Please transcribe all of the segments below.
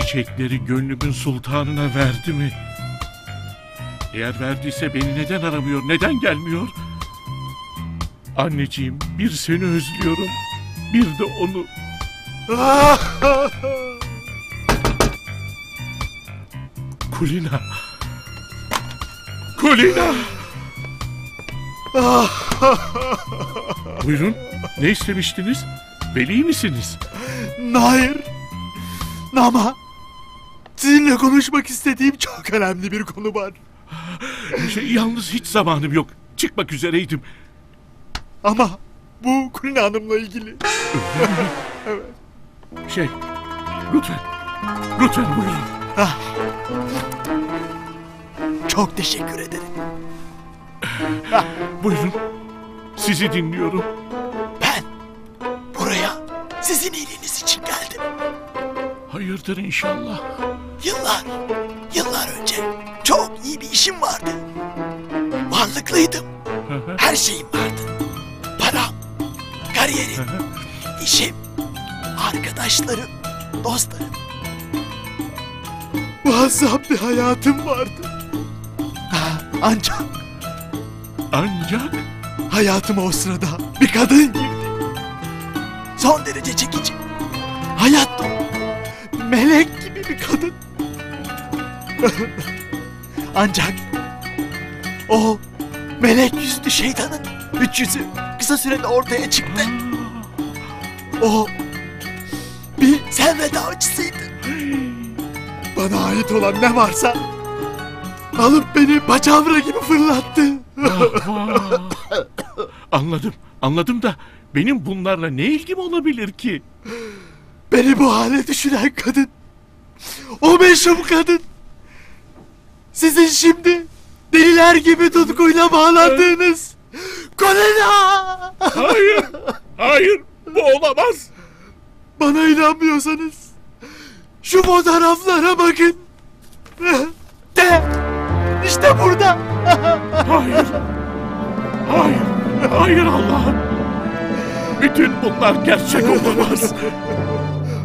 çiçekleri gönlümün sultanına verdi mi? Eğer verdiyse beni neden aramıyor, neden gelmiyor? Anneciğim, bir seni özlüyorum, bir de onu. Kulina. Kulina. Buyurun, ne istemiştiniz? Veli misiniz? Hayır. Ama sizinle konuşmak istediğim çok önemli bir konu var. Şey, yalnız hiç zamanım yok. Çıkmak üzereydim. Ama bu Kulina Hanım'la ilgili. Şey, lütfen, lütfen buyurun. Ah. Çok teşekkür ederim. Buyurun, sizi dinliyorum. Ben buraya sizin iyiliğiniz için geldim. Hayırdır inşallah. Yıllar, yıllar önce çok iyi bir işim vardı. Varlıklıydım. Her şeyim vardı. Param, kariyerim, işim, arkadaşlarım, dostlarım. Muazzam bir hayatım vardı. Ancak Ancak hayatıma o sırada bir kadın girdi. Son derece çekici. Hayat dolu. Melek gibi bir kadın. Ancak o melek yüzlü şeytanın üç yüzü kısa sürede ortaya çıktı. O bir servet avcısıydı. Bana ait olan ne varsa alıp beni paçavra gibi fırlattı. anladım, anladım da benim bunlarla ne ilgim olabilir ki? Beni bu hale düşüren kadın. O meşhum kadın. Sizin şimdi deliler gibi tutkuyla bağlandığınız Kolena. Hayır, hayır, bu olamaz. Bana inanmıyorsanız şu fotoğraflara bakın. De işte burada. Hayır, hayır, hayır Allah'ım. Bütün bunlar gerçek olamaz.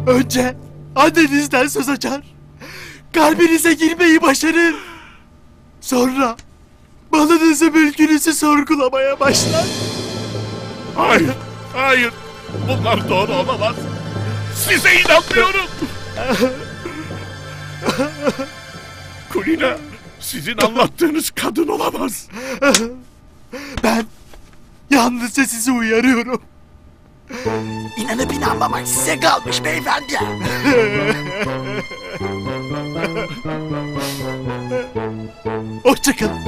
Önce annenizden söz açar. Kalbinize girmeyi başarır. Sonra malınızı mülkünüzü sorgulamaya başlar. Hayır, hayır. Bunlar doğru olamaz. Size inanmıyorum. Kulina, sizin anlattığınız kadın olamaz. Ben yalnızca sizi uyarıyorum. İnanıp inanmamak size kalmış beyefendi. Hoşçakalın.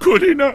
Kulina.